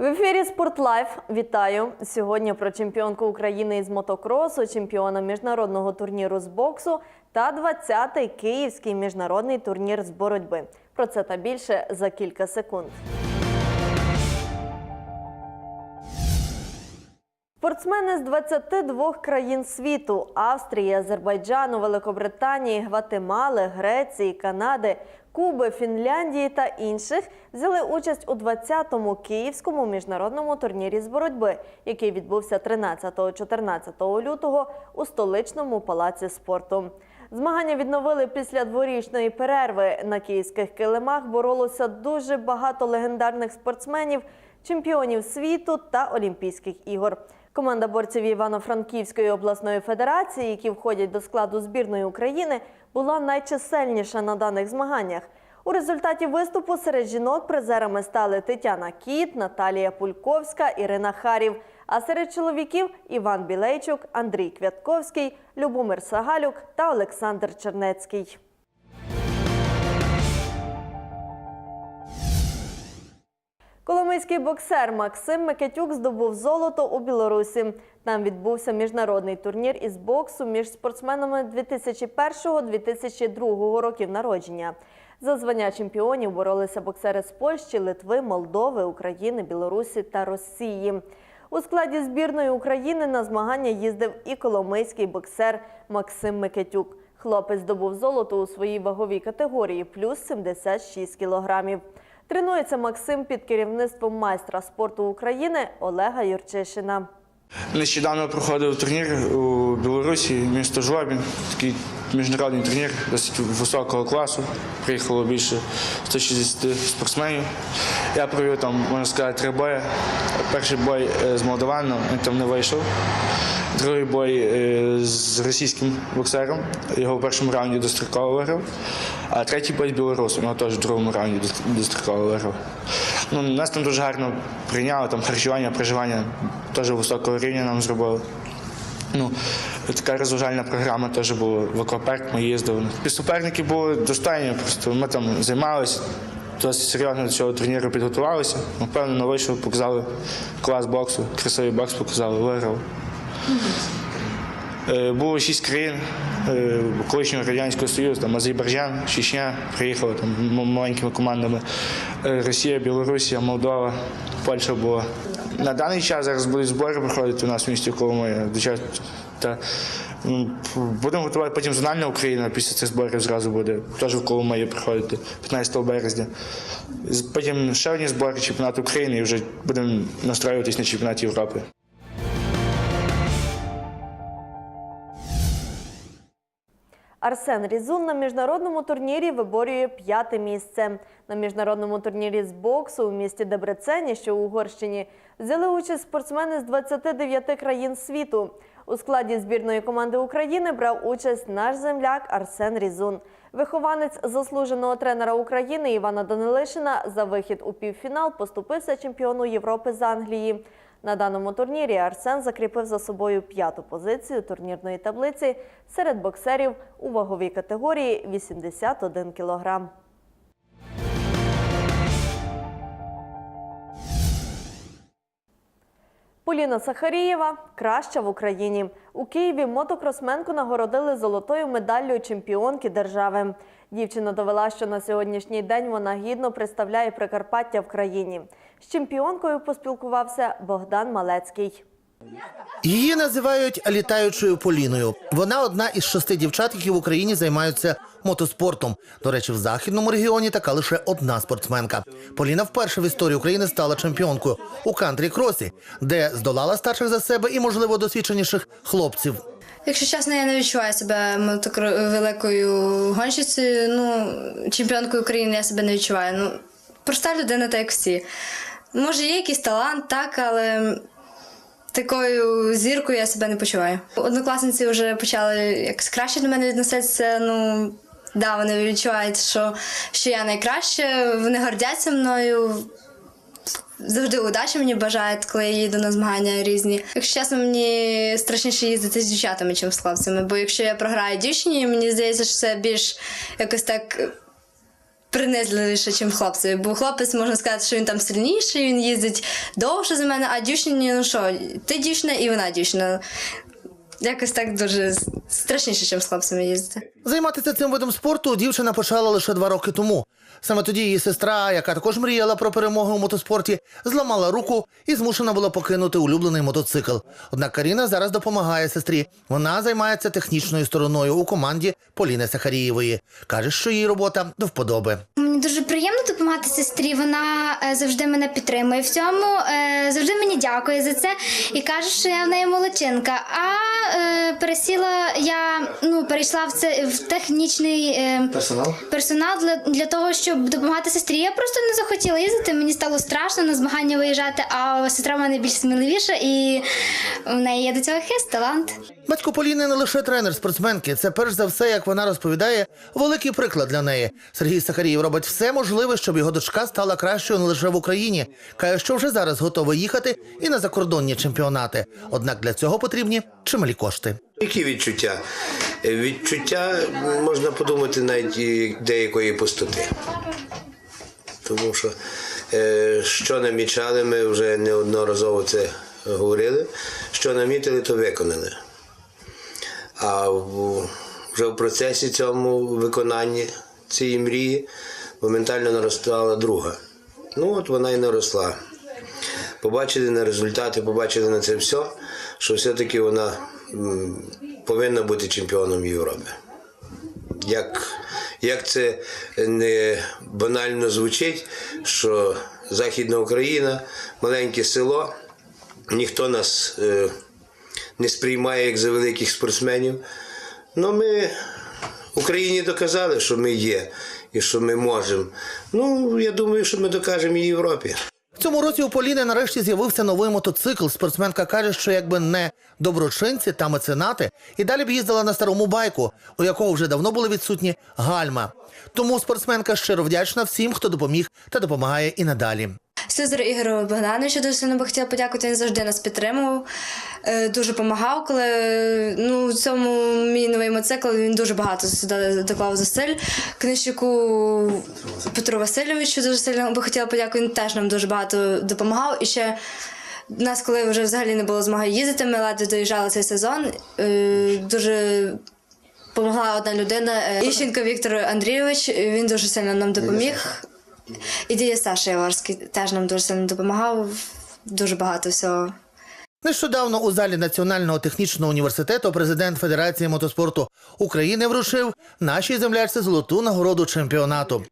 В ефірі Спортлайф вітаю сьогодні про чемпіонку України із мотокросу, чемпіона міжнародного турніру з боксу та 20-й київський міжнародний турнір з боротьби. Про це та більше за кілька секунд. Спортсмени з 22 країн світу Австрії, Азербайджану, Великобританії, Гватемали, Греції, Канади, Куби, Фінляндії та інших взяли участь у 20-му київському міжнародному турнірі з боротьби, який відбувся 13-14 лютого у столичному палаці спорту. Змагання відновили після дворічної перерви. На київських килимах боролося дуже багато легендарних спортсменів, чемпіонів світу та Олімпійських ігор. Команда борців Івано-Франківської обласної федерації, які входять до складу збірної України, була найчисельніша на даних змаганнях. У результаті виступу серед жінок призерами стали Тетяна Кіт, Наталія Пульковська, Ірина Харів. А серед чоловіків Іван Білейчук, Андрій Квятковський, Любомир Сагалюк та Олександр Чернецький. Коломийський боксер Максим Микитюк здобув золото у Білорусі. Там відбувся міжнародний турнір із боксу між спортсменами 2001-2002 років народження. За звання чемпіонів боролися боксери з Польщі, Литви, Молдови, України, Білорусі та Росії. У складі збірної України на змагання їздив і коломийський боксер Максим Микитюк. Хлопець здобув золото у своїй ваговій категорії плюс 76 кілограмів. Тренується Максим під керівництвом майстра спорту України Олега Юрчишина. Нещодавно проходив турнір у Білорусі, місто Жлобін. Такий міжнародний турнір досить високого класу. Приїхало більше 160 спортсменів. Я провів там, можна сказати, три бої. Перший бой е, з Молдаваном, він там не вийшов. Другий бой е, з російським боксером. Його в першому раунді достроково виграв. А третій бой з білорусом, його теж в другому раунді достроково виграв. Ну, нас там дуже гарно прийняли, там харчування, проживання теж високого рівня нам зробили. Ну, така розважальна програма теж була в аквапарк, ми їздили. Суперники були достойні, просто ми там займалися, досить серйозно до цього турніру підготувалися. Напевно, вийшов, показали клас боксу, красивий бокс показали, виграв. Е, Було шість країн е, колишнього Радянського Союзу, там Азербайджан, Чечня, приїхали там маленькими командами. Е, Росія, Білорусія, Молдова, Польща була. На даний час зараз будуть збори проходити у нас в місті Коломия. Та, будемо готувати потім зональна Україна, після цих зборів зразу буде. Теж в Коломиї проходити 15 березня. Потім ще одні збори чемпіонату України і вже будемо настроюватись на чемпіонат Європи. Арсен Різун на міжнародному турнірі виборює п'яте місце. На міжнародному турнірі з боксу у місті Дебрецені, що у Угорщині, взяли участь спортсмени з 29 країн світу. У складі збірної команди України брав участь наш земляк Арсен Різун. Вихованець заслуженого тренера України Івана Данилишина за вихід у півфінал поступився чемпіону Європи з Англії. На даному турнірі Арсен закріпив за собою п'яту позицію турнірної таблиці серед боксерів у ваговій категорії 81 кілограм. Поліна Сахарієва краща в Україні. У Києві мотокросменку нагородили золотою медаллю чемпіонки держави. Дівчина довела, що на сьогоднішній день вона гідно представляє Прикарпаття в країні. З чемпіонкою поспілкувався Богдан Малецький. Її називають літаючою Поліною. Вона одна із шести дівчат, які в Україні займаються мотоспортом. До речі, в західному регіоні така лише одна спортсменка. Поліна вперше в історії України стала чемпіонкою у кантрі-кросі, де здолала старших за себе і, можливо, досвідченіших хлопців. Якщо чесно, я не відчуваю себе мотокро- великою гонщицею. Ну, чемпіонкою України я себе не відчуваю. Ну, проста людина, так як всі. Може, є якийсь талант, так, але такою зіркою я себе не почуваю. Однокласниці вже почали якось краще до мене відноситися. Ну, да, вони відчувають, що, що я найкраща, вони гордяться мною. Завжди удачі мені бажають, коли я їду на змагання різні. Якщо чесно, мені страшніше їздити з дівчатами, ніж з хлопцями. Бо якщо я програю дівчині, мені здається, що це більш якось так принизливіше, ніж хлопцеві. Бо хлопець можна сказати, що він там сильніший, він їздить довше за мене, а дівчині, ну що, ти дівчина і вона дівчина. Якось так дуже страшніше, ніж з хлопцями їздити. Займатися цим видом спорту дівчина почала лише два роки тому. Саме тоді її сестра, яка також мріяла про перемогу у мотоспорті, зламала руку і змушена була покинути улюблений мотоцикл. Однак Каріна зараз допомагає сестрі. Вона займається технічною стороною у команді Поліни Сахарієвої. каже, що її робота до вподоби. Мені дуже приємно допомагати сестрі. Вона е, завжди мене підтримує в цьому, е, завжди мені дякує за це і каже, що я в неї молодчинка. А е, пересіла я ну перейшла в це в технічний е, Персонал? персонал для, для того, щоб допомагати сестрі. Я просто не захотіла їздити. Мені стало страшно на змагання виїжджати. А сестра в мене більш сміливіша, і в неї є до цього хист, талант. Батько Поліни не лише тренер спортсменки. Це перш за все, як вона розповідає, великий приклад для неї. Сергій Сахарієв робить все можливе, щоб його дочка стала кращою не лише в Україні. Каже, що вже зараз готова їхати і на закордонні чемпіонати. Однак для цього потрібні чималі кошти. Які відчуття? Е, Відчуття можна подумати навіть деякої пустоти. Тому що е, що намічали, ми вже неодноразово це говорили. Що намітили, то виконали. А вже в процесі цьому виконанні цієї мрії моментально наростала друга. Ну от вона і наросла. Побачили на результати, побачили на це все, що все-таки вона повинна бути чемпіоном Європи. Як, як це не банально звучить, що Західна Україна, маленьке село, ніхто нас е, не сприймає як за великих спортсменів. Ну ми Україні доказали, що ми є і що ми можемо. Ну, я думаю, що ми докажемо і Європі. Цьому році у Поліни нарешті з'явився новий мотоцикл. Спортсменка каже, що якби не доброчинці та меценати, і далі б їздила на старому байку, у якого вже давно були відсутні гальма. Тому спортсменка щиро вдячна всім, хто допоміг та допомагає і надалі. Сизер Ігорю Богдановичу дуже сильно би хотіла подякувати. Він завжди нас підтримував, е, дуже допомагав. Коли ну, в цьому мій новий мотоцикл він дуже багато сюди доклав зусиль. Книжчику Петру Васильовичу дуже сильно би хотіла подякувати. Він теж нам дуже багато допомагав. І ще нас, коли вже взагалі не було змоги їздити, ми ледве доїжджали цей сезон. е, Дуже Помогла одна людина, е, Іщенко Віктор Андрійович. Він дуже сильно нам допоміг. І дія Саша Яворський теж нам дуже сильно допомагав. Дуже багато всього. Нещодавно у залі Національного технічного університету президент Федерації мотоспорту України вручив нашій землячці золоту нагороду чемпіонату.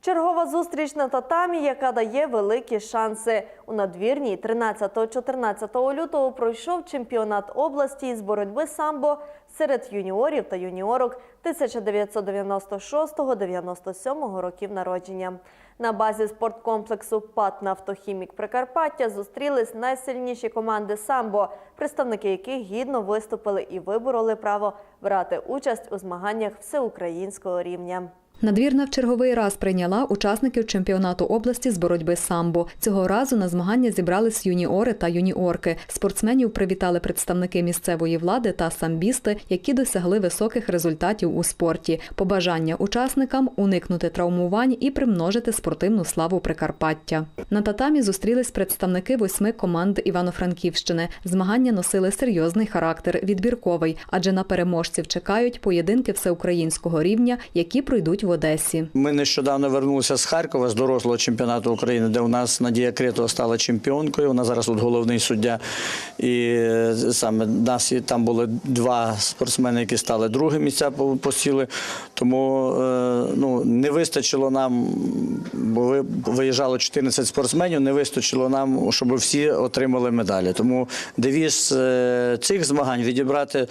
Чергова зустріч на татамі, яка дає великі шанси. У надвірній 13-14 лютого пройшов чемпіонат області з боротьби самбо серед юніорів та юніорок 1996-97 років народження. На базі спорткомплексу ПАТ «Нафтохімік Прикарпаття зустрілись найсильніші команди самбо, представники яких гідно виступили і вибороли право брати участь у змаганнях всеукраїнського рівня. Надвірна в черговий раз прийняла учасників чемпіонату області з боротьби самбо. Цього разу на змагання зібрались юніори та юніорки. Спортсменів привітали представники місцевої влади та самбісти, які досягли високих результатів у спорті. Побажання учасникам уникнути травмувань і примножити спортивну славу Прикарпаття. На татамі зустрілись представники восьми команд Івано-Франківщини. Змагання носили серйозний характер, відбірковий, адже на переможців чекають поєдинки всеукраїнського рівня, які пройдуть в Одесі. Ми нещодавно вернулися з Харкова з дорослого чемпіонату України, де у нас Надія Критова стала чемпіонкою. Вона зараз тут головний суддя. І е, саме нас там були два спортсмени, які стали друге місця по- посіли. Тому е, ну, не вистачило нам, бо ви- виїжджало 14 спортсменів, не вистачило нам, щоб всі отримали медалі. Тому девіз е, цих змагань відібрати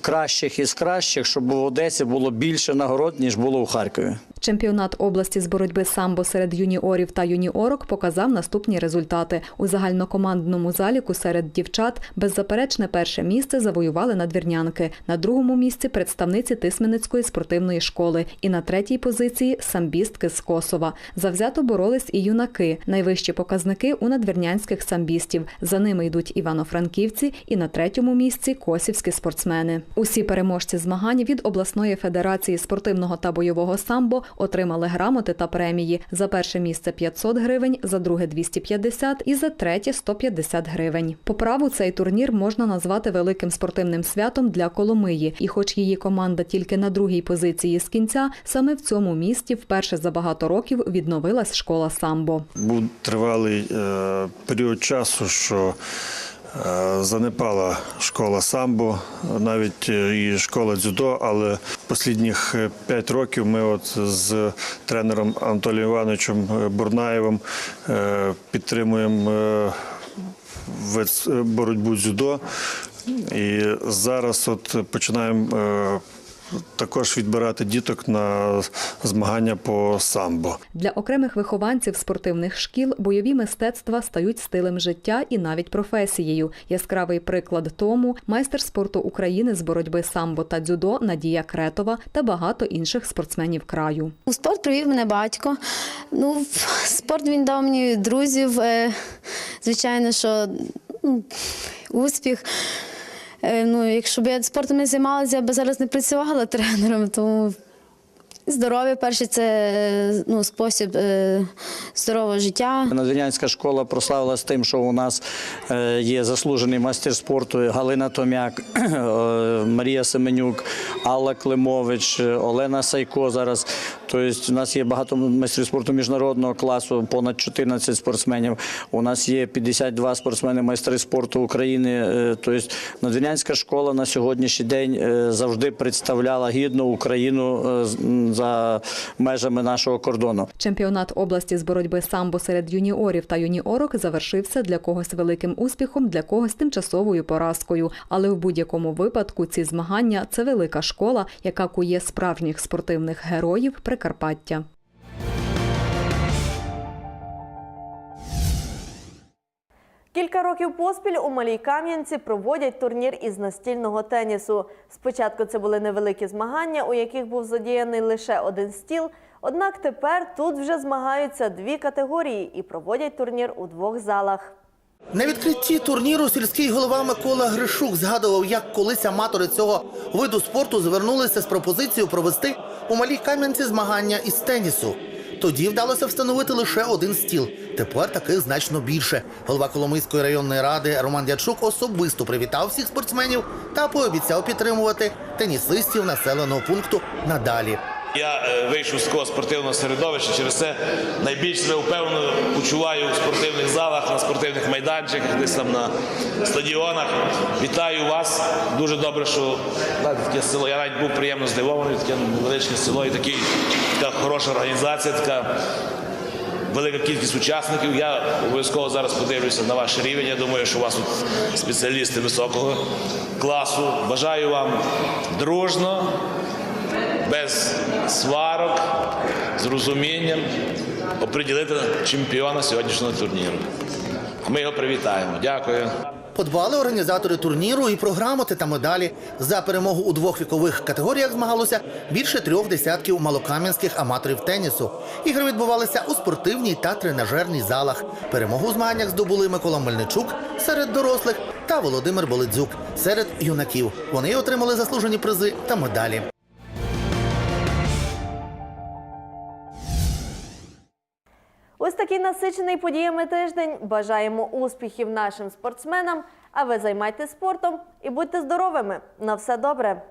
кращих із кращих, щоб в Одесі було більше нагород, ніж було у Харкові. Дякую. Чемпіонат області з боротьби самбо серед юніорів та юніорок показав наступні результати. У загальнокомандному заліку серед дівчат беззаперечне перше місце завоювали надвірнянки. На другому місці представниці Тисменецької спортивної школи. І на третій позиції самбістки з Косова. Завзято боролись і юнаки. Найвищі показники у надвірнянських самбістів. За ними йдуть івано-франківці і на третьому місці косівські спортсмени. Усі переможці змагань від обласної федерації спортивного та бойового самбо отримали грамоти та премії. За перше місце 500 гривень, за друге 250 і за третє 150 гривень. По праву цей турнір можна назвати великим спортивним святом для Коломиї. І хоч її команда тільки на другій позиції з кінця, саме в цьому місті вперше за багато років відновилась школа самбо. Був тривалий е, період часу, що занепала школа самбо, навіть е, і школа дзюдо, але останніх п'ять років ми от з тренером Анатолієм Івановичем е, Бурнаєвим е, підтримуємо е, е, боротьбу дзюдо. І зараз от починаємо е, також відбирати діток на змагання по самбо. Для окремих вихованців спортивних шкіл бойові мистецтва стають стилем життя і навіть професією. Яскравий приклад тому майстер спорту України з боротьби самбо та дзюдо Надія Кретова та багато інших спортсменів краю. У спорт привів мене батько. Ну, спорт він дав мені друзів. е, Звичайно, що ну, успіх. Е, Ну, якщо б я спортом не займалася, я б зараз не працювала тренером. Тому здоров'я перше це е, ну, спосіб е, здорового життя. Надвірнянська школа прославилась тим, що у нас є заслужений майстер спорту Галина Томяк, Марія Семенюк, Алла Климович, Олена Сайко зараз. Тобто у нас є багато майстрів спорту міжнародного класу, понад 14 спортсменів. У нас є 52 спортсмени майстри спорту України. Тобто Надвірнянська школа на сьогоднішній день е, завжди представляла гідно Україну е, за межами нашого кордону. Чемпіонат області з боротьби самбо серед юніорів та юніорок завершився для когось великим успіхом, для когось тимчасовою поразкою. Але в будь-якому випадку ці змагання це велика школа, яка кує справжніх спортивних героїв Прикарпаття. Кілька років поспіль у Малій Кам'янці проводять турнір із настільного тенісу. Спочатку це були невеликі змагання, у яких був задіяний лише один стіл. Однак тепер тут вже змагаються дві категорії і проводять турнір у двох залах. На відкритті турніру сільський голова Микола Гришук згадував, як колись аматори цього виду спорту звернулися з пропозицією провести у малій кам'янці змагання із тенісу. Тоді вдалося встановити лише один стіл. Тепер таких значно більше. Голова Коломийської районної ради Роман Дячук особисто привітав всіх спортсменів та пообіцяв підтримувати тенісистів населеного пункту надалі. Я е, вийшов з такого спортивного середовища, через це найбільш себе впевнено почуваю в спортивних залах, на спортивних майданчиках, десь там на стадіонах. Вітаю вас. Дуже добре, що таке село. Я навіть був приємно здивований, таке невеличке село і такий, така хороша організація, така велика кількість учасників. Я обов'язково зараз подивлюся на ваш рівень. Я думаю, що у вас тут спеціалісти високого класу. Бажаю вам дружно без сварок, з розумінням оприділити чемпіона сьогоднішнього турніру. Ми його привітаємо. Дякую. Подбали організатори турніру і про грамоти та медалі. За перемогу у двох вікових категоріях змагалося більше трьох десятків малокам'янських аматорів тенісу. Ігри відбувалися у спортивній та тренажерній залах. Перемогу у змаганнях здобули Микола Мельничук серед дорослих та Володимир Болидзюк серед юнаків. Вони отримали заслужені призи та медалі. Такий насичений подіями тиждень. Бажаємо успіхів нашим спортсменам. А ви займайтесь спортом і будьте здоровими. На все добре.